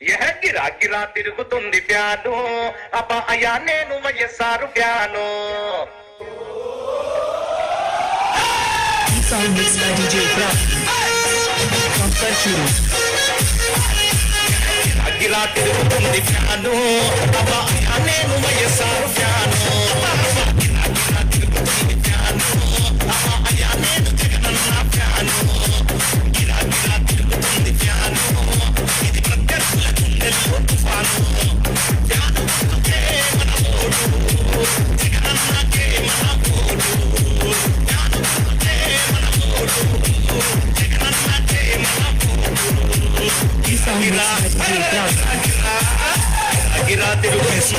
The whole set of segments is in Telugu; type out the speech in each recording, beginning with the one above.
ఎహ గిరా తిరుగుతుంది ఫ్యాను అబ్బా అయ్యా నేను YSR fan Song mixed by DJ. From Karchuru. గిరా గిరా తిరుగుతుంది ఫ్యాను అబ్బా అయ్యా నేను YSR fan mixed by DJ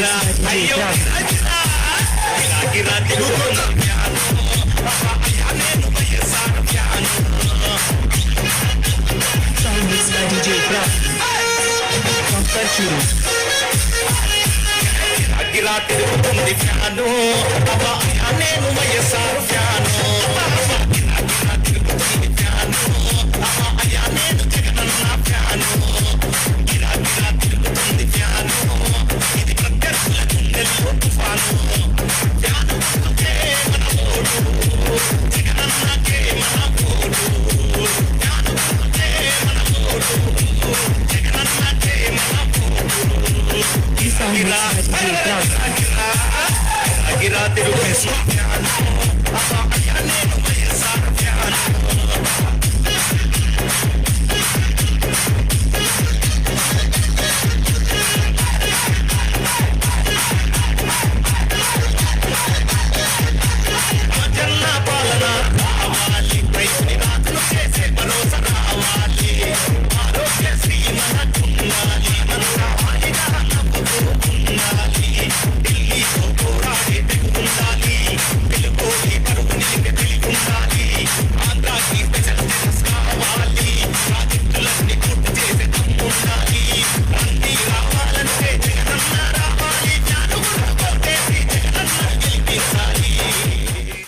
This song mixed by DJ by DJ తిరుగుతుంది అబ్బా bater o preço.